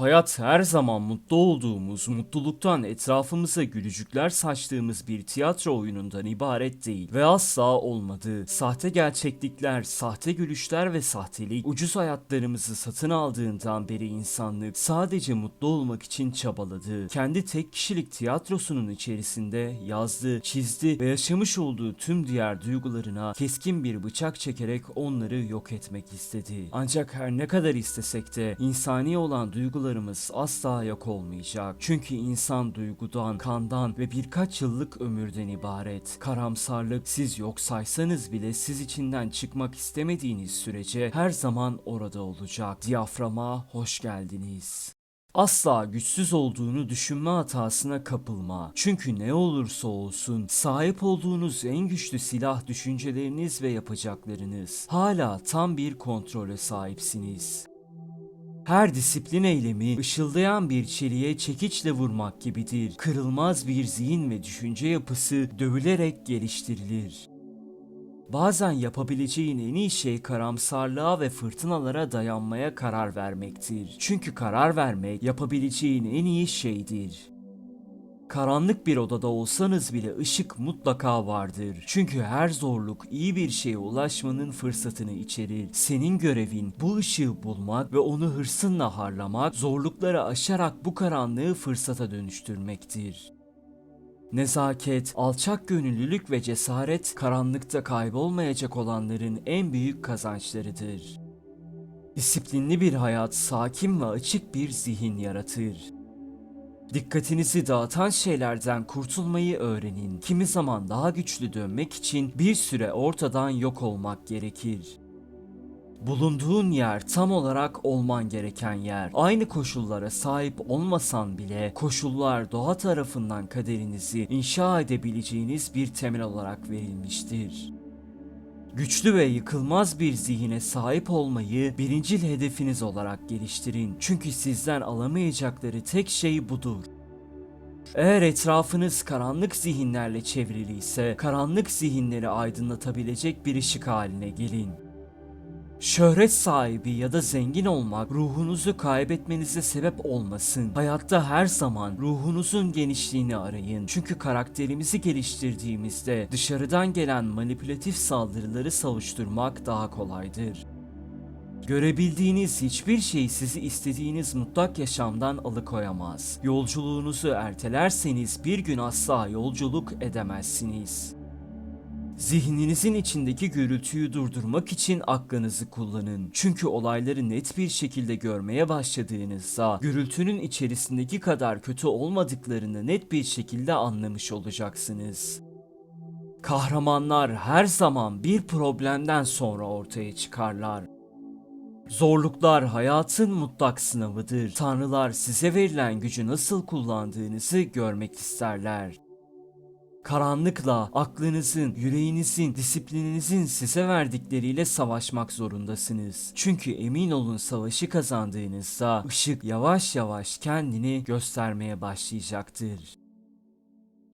Hayat her zaman mutlu olduğumuz, mutluluktan etrafımıza gülücükler saçtığımız bir tiyatro oyunundan ibaret değil ve asla olmadı. Sahte gerçeklikler, sahte gülüşler ve sahtelik ucuz hayatlarımızı satın aldığından beri insanlık sadece mutlu olmak için çabaladı. Kendi tek kişilik tiyatrosunun içerisinde yazdı, çizdi ve yaşamış olduğu tüm diğer duygularına keskin bir bıçak çekerek onları yok etmek istedi. Ancak her ne kadar istesek de insani olan duygularımız asla yok olmayacak. Çünkü insan duygudan, kandan ve birkaç yıllık ömürden ibaret. Karamsarlık siz yok saysanız bile siz içinden çıkmak istemediğiniz sürece her zaman orada olacak. Diyaframa hoş geldiniz. Asla güçsüz olduğunu düşünme hatasına kapılma. Çünkü ne olursa olsun sahip olduğunuz en güçlü silah düşünceleriniz ve yapacaklarınız. Hala tam bir kontrole sahipsiniz. Her disiplin eylemi ışıldayan bir çeliğe çekiçle vurmak gibidir. Kırılmaz bir zihin ve düşünce yapısı dövülerek geliştirilir. Bazen yapabileceğin en iyi şey karamsarlığa ve fırtınalara dayanmaya karar vermektir. Çünkü karar vermek yapabileceğin en iyi şeydir. Karanlık bir odada olsanız bile ışık mutlaka vardır. Çünkü her zorluk iyi bir şeye ulaşmanın fırsatını içerir. Senin görevin bu ışığı bulmak ve onu hırsınla harlamak, zorlukları aşarak bu karanlığı fırsata dönüştürmektir. Nezaket, alçak gönüllülük ve cesaret karanlıkta kaybolmayacak olanların en büyük kazançlarıdır. Disiplinli bir hayat sakin ve açık bir zihin yaratır. Dikkatinizi dağıtan şeylerden kurtulmayı öğrenin. Kimi zaman daha güçlü dönmek için bir süre ortadan yok olmak gerekir. Bulunduğun yer tam olarak olman gereken yer. Aynı koşullara sahip olmasan bile koşullar doğa tarafından kaderinizi inşa edebileceğiniz bir temel olarak verilmiştir. Güçlü ve yıkılmaz bir zihine sahip olmayı birincil hedefiniz olarak geliştirin. Çünkü sizden alamayacakları tek şey budur. Eğer etrafınız karanlık zihinlerle çevrili ise karanlık zihinleri aydınlatabilecek bir ışık haline gelin. Şöhret sahibi ya da zengin olmak ruhunuzu kaybetmenize sebep olmasın. Hayatta her zaman ruhunuzun genişliğini arayın. Çünkü karakterimizi geliştirdiğimizde dışarıdan gelen manipülatif saldırıları savuşturmak daha kolaydır. Görebildiğiniz hiçbir şey sizi istediğiniz mutlak yaşamdan alıkoyamaz. Yolculuğunuzu ertelerseniz bir gün asla yolculuk edemezsiniz. Zihninizin içindeki gürültüyü durdurmak için aklınızı kullanın. Çünkü olayları net bir şekilde görmeye başladığınızda gürültünün içerisindeki kadar kötü olmadıklarını net bir şekilde anlamış olacaksınız. Kahramanlar her zaman bir problemden sonra ortaya çıkarlar. Zorluklar hayatın mutlak sınavıdır. Tanrılar size verilen gücü nasıl kullandığınızı görmek isterler. Karanlıkla aklınızın, yüreğinizin, disiplininizin size verdikleriyle savaşmak zorundasınız. Çünkü emin olun savaşı kazandığınızda ışık yavaş yavaş kendini göstermeye başlayacaktır.